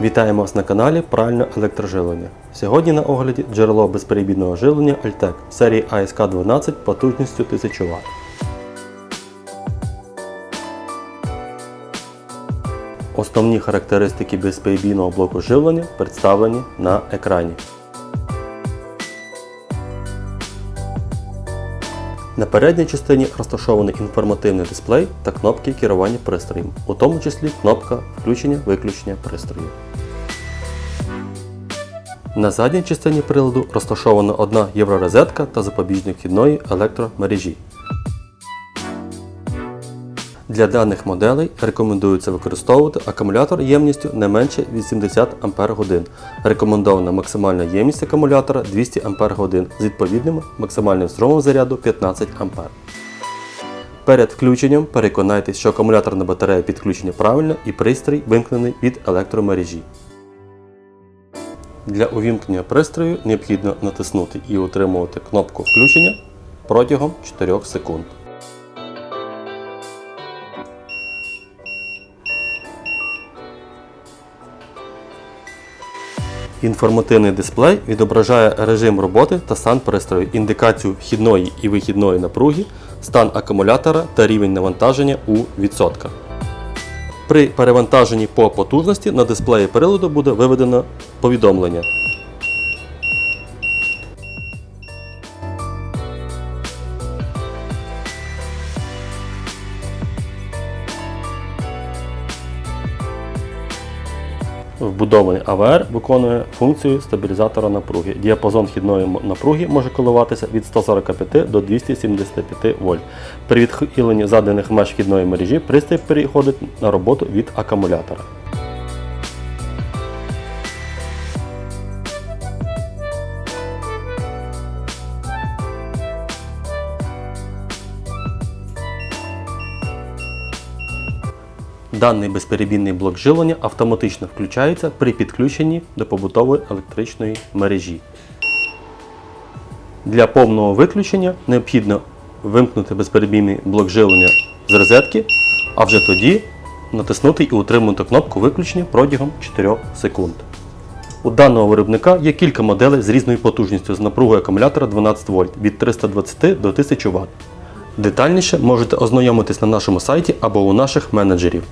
Вітаємо вас на каналі Правильне електроживлення. Сьогодні на огляді джерело безперебійного живлення Altec серії АСК12 потужністю 1000 Вт. Основні характеристики безперебійного блоку живлення представлені на екрані. На передній частині розташований інформативний дисплей та кнопки керування пристроєм, у тому числі кнопка включення-виключення пристрою. На задній частині приладу розташована одна євророзетка та запобіжник вхідної електромережі. Для даних моделей рекомендується використовувати акумулятор ємністю не менше 80 Ах. Рекомендована максимальна ємність акумулятора 200 Ах з відповідним максимальним струмом заряду 15 А. Перед включенням переконайтесь, що акумуляторна батарея підключена правильно і пристрій вимкнений від електромережі. Для увімкнення пристрою необхідно натиснути і утримувати кнопку включення протягом 4 секунд. Інформативний дисплей відображає режим роботи та стан пристрою, індикацію вхідної і вихідної напруги, стан акумулятора та рівень навантаження у відсотках. При перевантаженні по потужності на дисплеї приладу буде виведено повідомлення. Вбудований АВР виконує функцію стабілізатора напруги. Діапазон хідної напруги може коливатися від 145 до 275 вольт. При відхиленні заданих меж вхідної мережі пристрій переходить на роботу від акумулятора. Даний безперебійний блок живлення автоматично включається при підключенні до побутової електричної мережі. Для повного виключення необхідно вимкнути безперебійний блок живлення з розетки, а вже тоді натиснути і утримувати кнопку виключення протягом 4 секунд. У даного виробника є кілька моделей з різною потужністю з напругою акумулятора 12 вольт від 320 до 1000 Вт. Детальніше можете ознайомитись на нашому сайті або у наших менеджерів.